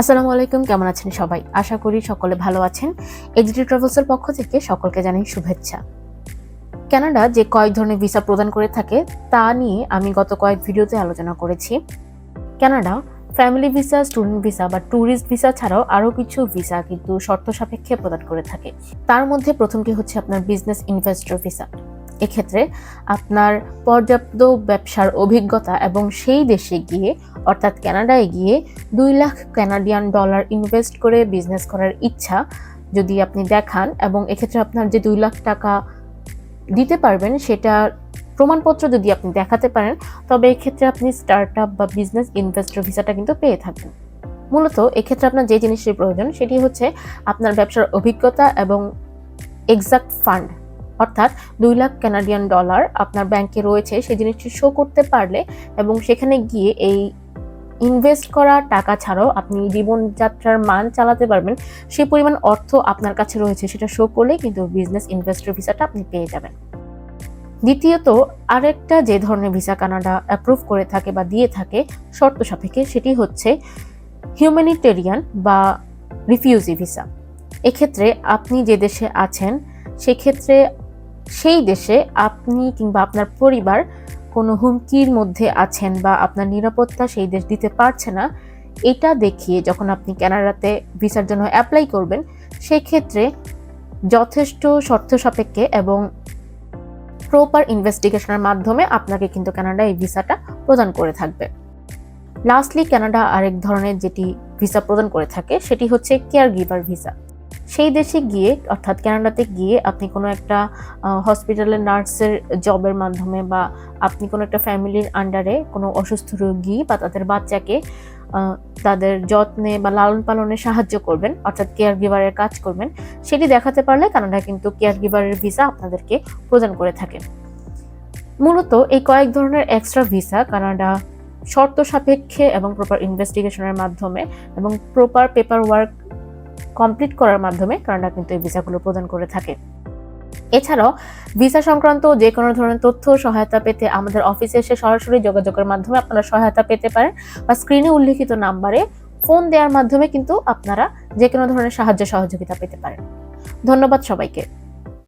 আসসালামু আলাইকুম, কেমন আছেন সবাই? আশা করি সকলে ভালো আছেন। এক্সিটি ট্রাভেলসের পক্ষ থেকে সকলকে জানাই শুভেচ্ছা। কানাডা যে কয়েক ধরনের ভিসা প্রদান করে থাকে, তা নিয়ে আমি গত কয়েক ভিডিওতে আলোচনা করেছি। Canada, family visa, student visa বা ট্যুরিস্ট ভিসা ছাড়াও আরও কিছু ভিসা কিন্তু শর্ত সাপেক্ষে প্রদান করে থাকে। তার মধ্যে প্রথমটি হচ্ছে আপনার বিজনেস ইনভেস্টর ভিসা। এক্ষেত্রে আপনার পর্যাপ্ত ব্যবসার অভিজ্ঞতা এবং সেই দেশে গিয়ে অর্থাৎ কানাডায় গিয়ে দুই লাখ ক্যানাডিয়ান ডলার ইনভেস্ট করে বিজনেস করার ইচ্ছা যদি আপনি দেখান এবং এক্ষেত্রে আপনার যে দুই লাখ টাকা দিতে পারবেন সেটা প্রমাণপত্র যদি আপনি দেখাতে পারেন, তবে এক্ষেত্রে আপনি স্টার্ট আপ বা বিজনেস ইনভেস্টর ভিসাটা কিন্তু পেয়ে থাকবেন। মূলত এক্ষেত্রে আপনার যে জিনিসটির প্রয়োজন সেটি হচ্ছে আপনার ব্যবসার অভিজ্ঞতা এবং এক্সাক্ট ফান্ড অর্থাৎ দুই লাখ কানাডিয়ান ডলার আপনার ব্যাংকে রয়েছে সেই জিনিসটি শো করতে পারলে এবং সেখানে গিয়ে এই ইনভেস্ট করা টাকা ছাড়াও আপনি জীবনযাত্রার মান চালাতে পারবেন। সেই পরিমাণ অর্থ আপনার কাছে রয়েছে, সেটা শো করলেই কিন্তু বিজনেস ইনভেস্টর ভিসাটা আপনি পেয়ে যাবেন। দ্বিতীয়ত, আরেকটা যে ধরনের ভিসা কানাডা অ্যাপ্রুভ করে থাকে বা দিয়ে থাকে, শর্ত সাপেক্ষে সেটি হচ্ছে হিউম্যানিটেরিয়ান বা রিফিউজি ভিসা এক্ষেত্রে আপনি যে দেশে আছেন, সেক্ষেত্রে সেই দেশে আপনি কিংবা আপনার পরিবার কোনো হুমকির মধ্যে আছেন বা আপনার নিরাপত্তা সেই দেশ দিতে পারছে না, এটা দেখিয়ে যখন আপনি কানাডাতে ভিসার জন্য অ্যাপ্লাই করবেন, সেক্ষেত্রে যথেষ্ট শর্ত সাপেক্ষে এবং প্রপার ইনভেস্টিগেশনের মাধ্যমে আপনাকে কিন্তু কানাডা এই ভিসাটা প্রদান করে থাকবে। লাস্টলি কানাডা আরেক ধরনের যেটি ভিসা প্রদান করে থাকে, সেটি হচ্ছে কেয়ার গিভার ভিসা সেই দেশে গিয়ে, অর্থাৎ কানাডাতে গিয়ে আপনি কোনো একটা হসপিটালের নার্সের জবের মাধ্যমে বা আপনি কোনো একটা ফ্যামিলির আন্ডারে কোনো অসুস্থ রোগী বা তাদের বাচ্চাকে তাদের যত্নে বা লালন পালনে সাহায্য করবেন, অর্থাৎ কেয়ার গিভারের কাজ করবেন, সেটি দেখাতে পারলে কানাডা কিন্তু কেয়ার গিভারের ভিসা আপনাদেরকে প্রদান করে থাকে। মূলত এই কয়েক ধরনের এক্সট্রা ভিসা কানাডা শর্ত সাপেক্ষে এবং প্রপার ইনভেস্টিগেশনের মাধ্যমে এবং প্রপার পেপার ওয়ার্ক কমপ্লিট করার মাধ্যমে কানাডা কিন্তু এই ভিসাগুলো প্রদান করে থাকে। এছাড়াও, ভিসা সংক্রান্ত যে কোনো ধরনের তথ্য সহায়তা পেতে আমাদের অফিসে এসে সরাসরি যোগাযোগের মাধ্যমে আপনারা সহায়তা পেতে পারেন বা স্ক্রিনে উল্লেখিত নাম্বারে ফোন দেওয়ার মাধ্যমে কিন্তু আপনারা যে কোনো ধরনের সাহায্য সহযোগিতা পেতে পারেন। ধন্যবাদ সবাইকে।